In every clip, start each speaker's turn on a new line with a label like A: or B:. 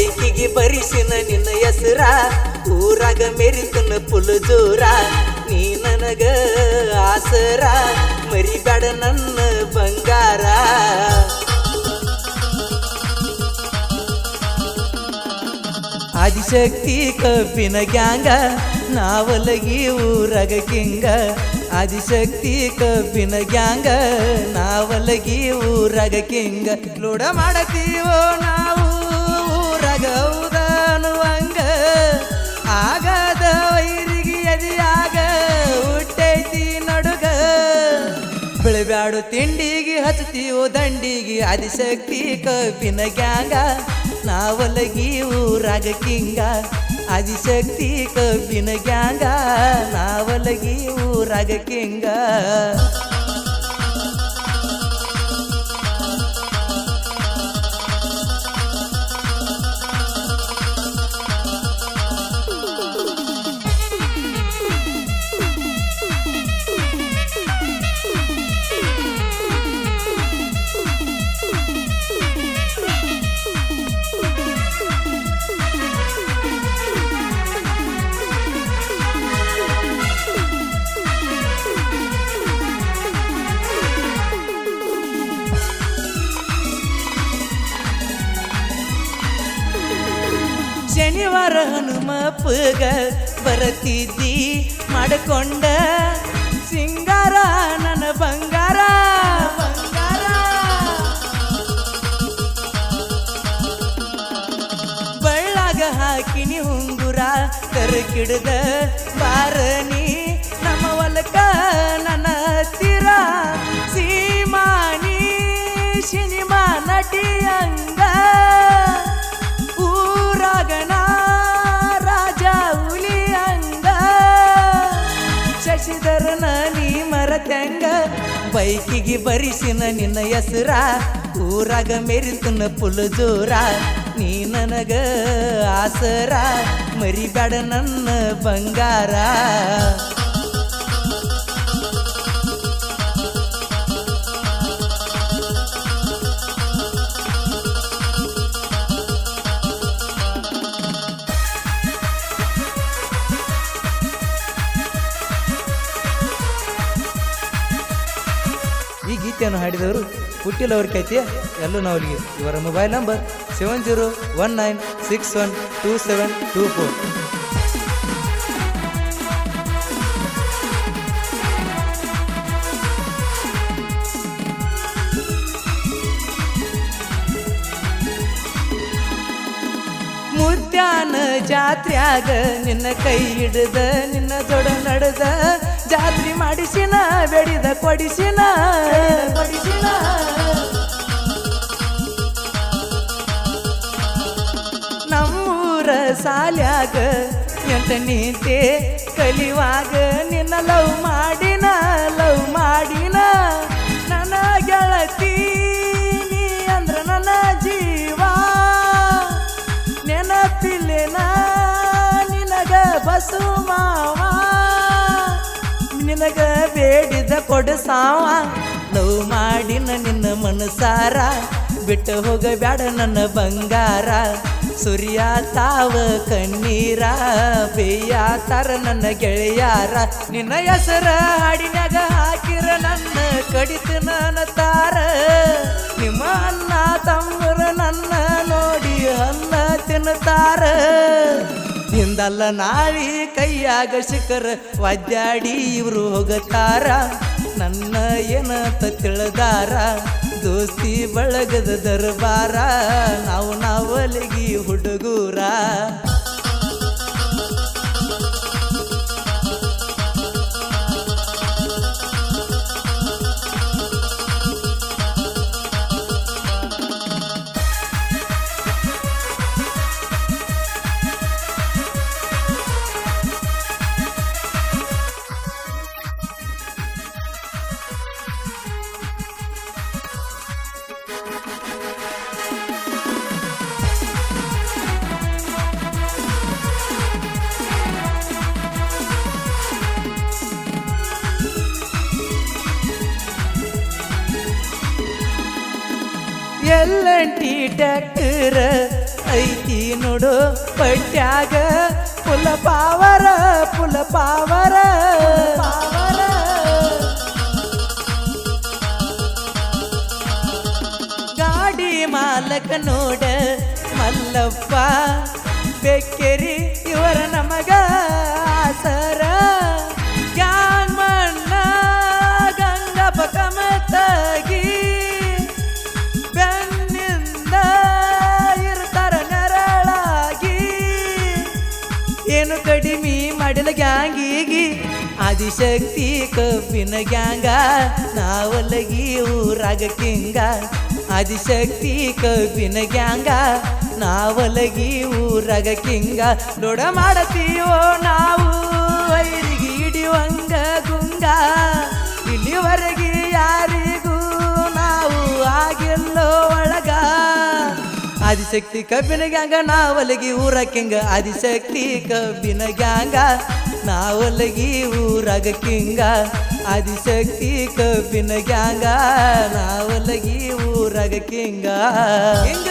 A: ಬೈಕಿಗೆ ಬರಿಸಿನ ನಿನ್ನ ಹೆಸರ, ಊರಾಗ ಮೆರಿತನ ಪುಲ್ ಜೋರ. ನೀ ನನಗ ಆಸರ ಮರಿಬೇಡ ನನ್ನ ಬಂಗಾರ. ಆದಿಶಕ್ತಿ ಕಬ್ಬಿನ ಗ್ಯಾಂಗ, ನಾವಲಗಿ ಊರಗ ಕಿಂಗ. ಆದಿಶಕ್ತಿ ಕಬ್ಬಿನ ಗ್ಯಾಂಗ, ನಾವಲಗಿ ಊರಗ ಕಿಂಗ. ಲೋಡ ಮಾಡತೀವೋ ನಾವು? ಊರಗ ಅಂಗ ಆಗದ ವೈರಿಗೆ ಎದಿಯಾಗ ಹುಟ್ಟೈತಿ ನಡುಗ. ಬೆಳಬ್ಯಾಡು ತಿಂಡಿಗೆ ಹಚ್ತೀವೋ ದಂಡಿಗೆ ಆದಿಶಕ್ತಿ ಕಬ್ಬಿನ ಗ್ಯಾಂಗ. ನಾವಲಗಿ ಊರಾಗ ಕಿಂಗ ಆದಿಶಕ್ತಿ ಕಬ್ಬಿನ ಗ್ಯಾಂಗ. ನಾವಲಗಿ ಊರಾಗ ಕಿಂಗ. ಶನಿವಾರ ಹನುಮಪ್ಪಗ ಬರತಿದ್ದಿ ಮಾಡಿಕೊಂಡ ಸಿಂಗಾರ, ನನ್ನ ಬಂಗಾರ. ಬಂಗಾರ ಬಳ್ಳಾಗ ಹಾಕಿನಿ ಉಂಗುರ ಕರಕಿಡ್ದ ಬಾರನಿ ನಮ್ಮ ಹೊಲಕ ನನ್ನ ಹತ್ತಿರ ಸೀಮಾನಿ ಸಿನಿಮಾ ನಟಿಯಂಗ ಬೈಕಿಗೆ ಬರಿಸಿನ ನಿನ್ನ ಹೆಸರ ಊರಾಗ ಮೆರಿತನ ಪುಲ್ ಜೋರ. ನೀ ನನಗ ಆಸರ ಮರಿಬೇಡ ನನ್ನ ಬಂಗಾರ. ಈ ಗೀತೆಯನ್ನು ಹಾಡಿದವರು ಹುಟ್ಟಿಲವ್ರ ಕೈತಿಯ ಎಲ್ಲೂ ನಾವಲ್ಲಿಗೆ ಇವರ mobile number seven zero one nine six one two seven two four. ಜಾತ್ರ್ಯಾಗ ನಿನ್ನ ಕೈ ಹಿಡ್ದ, ನಿನ್ನ ದೊಡ ನಡೆದ ಜಾತ್ರೆ ಮಾಡಿಸಿನ ಬೆಡಿದ ಕೊಡಿಸಿನ. ನಮ್ಮೂರ ಸಾಲ್ಯಾಗ ಎಂಟನೀತೆ ಕಲಿವಾಗ ನಿನ್ನ ಲವ್ ಮಾಡಿನ ಲವ್ ಮಾಡಿನ. ನನ್ನ ಗೆಳತಿ ಬೇಡಿದ ಕೊಡಸಾವ ನೋವು ಮಾಡಿನ ನಿನ್ನ ಮನಸಾರ. ಬಿಟ್ಟು ಹೋಗಬ್ಯಾಡ ನನ್ನ ಬಂಗಾರ. ಸೂರ್ಯ ತಾವ ಕಣ್ಣೀರ. ಬೇಯಾತಾರ ನನ್ನ ಗೆಳೆಯಾರ. ನಿನ್ನ ಹೆಸರ ಹಾಡಿನಾಗ ಹಾಕಿರ ನನ್ನ ಕಡಿತ ನನ್ನ ತಾರ. ನಿಮ್ಮ ಅನ್ನ ತಮ್ಮರ ನನ್ನ ನೋಡಿ ಅನ್ನ ತಿನ್ನುತ್ತಾರ. ಹಿಂದಲ್ಲ ನಾಳಿ ಕೈಯಾಗ ಶಿಖರ. ವಾದ್ಯಾಡಿ ಇವರು ಹೋಗತಾರ ನನ್ನ ಏನಂತ ತಿಳಿದಾರ? ದೋಸ್ತಿ ಬಳಗದ ದರ್ಬಾರ. ನಾವು ನಾವಲಿಗಿ ಹುಡುಗೂರ. ಎಲ್ಲಂಟಿ ಟ್ಯಾಕ್ಟರ್ ಐತಿ ನೋಡು ಪಟ್ಯಾಗ ಪುಲ ಪಾವರ ಪುಲ ಪಾವರ ಪಾವರ ಗಾಡಿ ಮಾಲಕ ನೋಡ ಮಲ್ಲಪ್ಪ ಬೆಕ್ಕೆರಿ ಇವರ ನಮಗ ಕಡಿಮೆ ಗ್ಯಾಂಗೀಗಿ ಆದಿಶಕ್ತಿ ಕಬ್ಬಿನ ಗ್ಯಾಂಗ ನಾವಲ್ಲಗಿ ಊರಾಗ ಕಿಂಗ. ಆದಿಶಕ್ತಿ ಕಬ್ಬಿನ ಗ್ಯಾಂಗ ನಾವಲ್ಲಗಿ ಊರಾಗ ಕಿಂಗ. ದೊಡ ಮಾಡತೀವೋ ನಾವು ವೈರಿಗೆ ವಂಗ ಗುಂಗ. ಇಲ್ಲಿವರೆಗೆ ಯಾರಿಗೂ ಆದಿಶಕ್ತಿ ಕಬ್ಬಿನ ಗ್ಯಾಂಗ ನಾವಲಗಿ ಊರ ಕಿಂಗ ಆದಿಶಕ್ತಿ ಕಬ್ಬಿನ ಗ್ಯಾಂಗ ನಾವಲಗಿ ಊರಾಗ ಕಿಂಗ ಆದಿಶಕ್ತಿ ಕಬ್ಬಿನ ಗ್ಯಾಂಗ ನಾವಲಗಿ ಊರಾಗ ಕಿಂಗ ಹಿಂಗ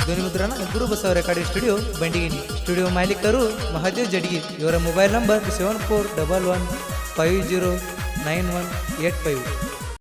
A: ಧ್ವನಿ ಮುದ್ರಣ ಗುರು ಬಸವರ ಕಡೆ ಸ್ಟುಡಿಯೋ ಬಂಡಿಗಿನಿ ಸ್ಟುಡಿಯೋ ಮಾಲೀಕರು ಮಹಾದೇವ್ ಜಡ್ಗಿ. ಇವರ mobile number seven four double one five zero nine one eight five